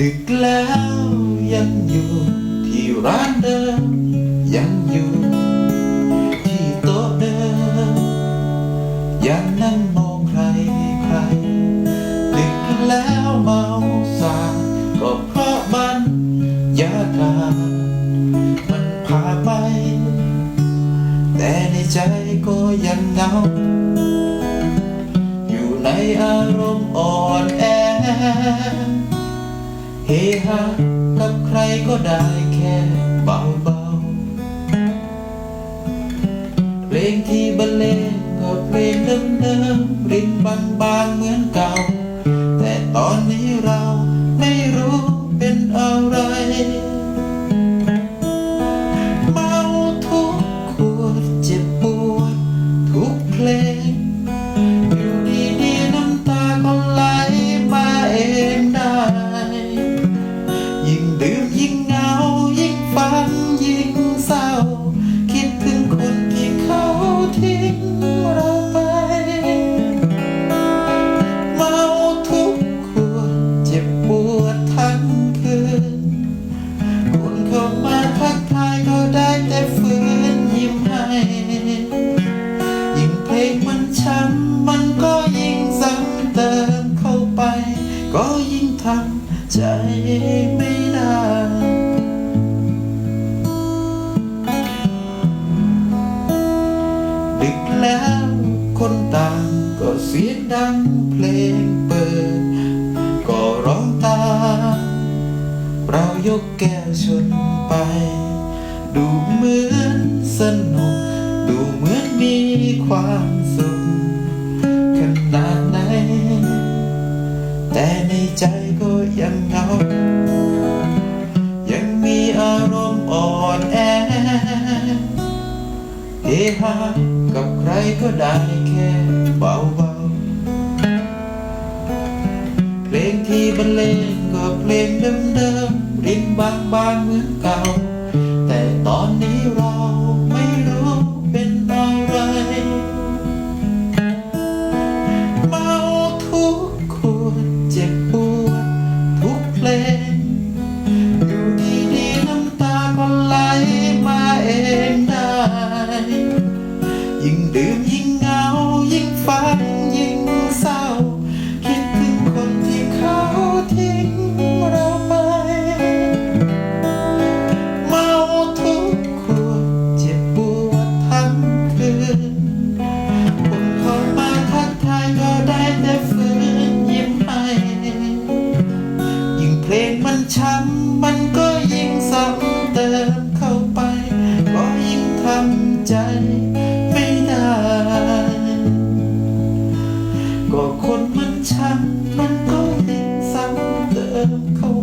ดึกแล้วยังอยู่ที่ร้านเดิมยังอยู่ที่โต๊ะเดิมยังนั่งมองใครใครดึกแล้วเมาสาก็เพราะมันยากามันพาไป แต่ในใจก็ยังเหงาอยู่ในอารมณ์อ่อนแอ เฮฮากับใครก็ได้แค่เบาๆเพลงที่บรรเลงก็เพลงเดิมๆรินบางๆเหมือนเก่า ยิ่งเพลงมันช้ำมันก็ยิ่งซ้ำเติมเข้าไป ก็ยิ่งทำใจไม่ได้ดึกแล้วคนต่างก็เสียงดังเพลงเปิด ก็ร้องตามเรายกแก้วชนไป ดูเหมือนสนุกดูเหมือน ความสุขขนาดไหน แต่ในใจก็ยังเหงา ยังมีอารมณ์อ่อนแอเฮฮากับใครก็ได้แค่เบาๆเพลงที่บรรเลงก็เพลงเดิมๆรินบางๆเหมือนเก่า ช้ำมันก็ยิ่งซ้ำเติมเข้าไปก็ยิ่งทำใจไม่ได้ ก็คนมันช้ำมันก็ยิ่งซ้ำเติมเข้า